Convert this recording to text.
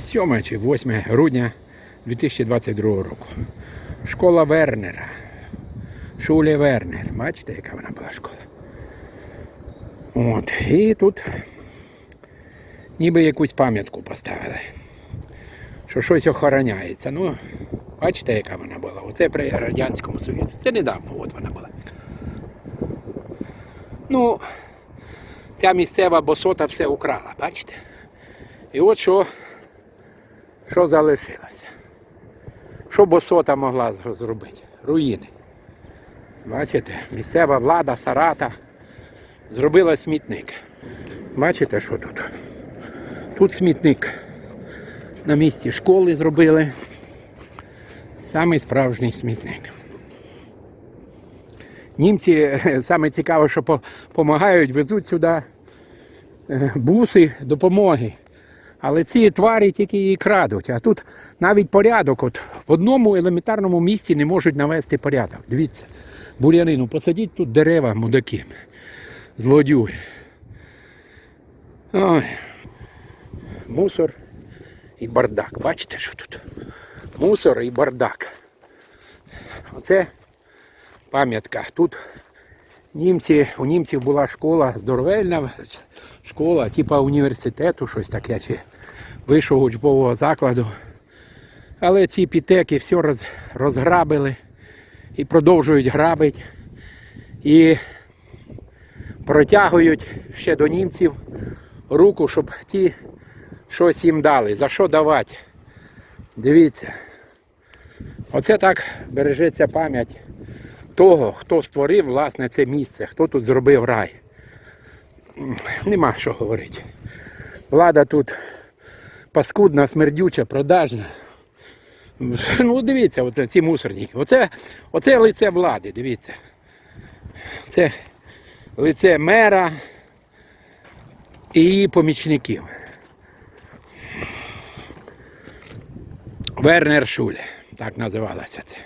7 чи 8 грудня 2022 року. Школа Вернера. Шулі Вернер. Бачите, яка вона була школа? От. І тут ніби якусь пам'ятку поставили. Що щось охороняється. Ну, бачите, яка вона була? Оце при Радянському Союзі. Це недавно, от вона була. Ну, ця місцева босота все украла, бачите? І от що, що залишилося. Що босота могла зробити? Руїни. Бачите, місцева влада, Сарата зробила смітник. Бачите, що тут? Тут смітник. На місці школи зробили. Самий справжній смітник. Німці саме цікаво, що допомагають, везуть сюди е, буси допомоги. Але ці тварі тільки її крадуть. А тут навіть порядок. От в одному елементарному місці не можуть навести порядок. Дивіться, бур'янину, посадіть тут дерева, мудаки, злодюги. Ой. Мусор і бардак. Бачите, що тут? Мусор і бардак. Оце пам'ятка. Тут німці, у німців була школа, здоровельна школа, типа університету, щось таке, чи вищого учбового закладу. Але ці пітеки все роз, розграбили і продовжують грабити. І протягують ще до німців руку, щоб ті щось їм дали. За що давати? Дивіться. Оце так бережеться пам'ять того, хто створив власне це місце, хто тут зробив рай. Нема що говорити. Влада тут паскудна, смердюча, продажна. Ну, дивіться, от ці мусорники. Оце, оце лице влади, дивіться. Це лице мера і її помічників. Вернер Шуль, так називалося це.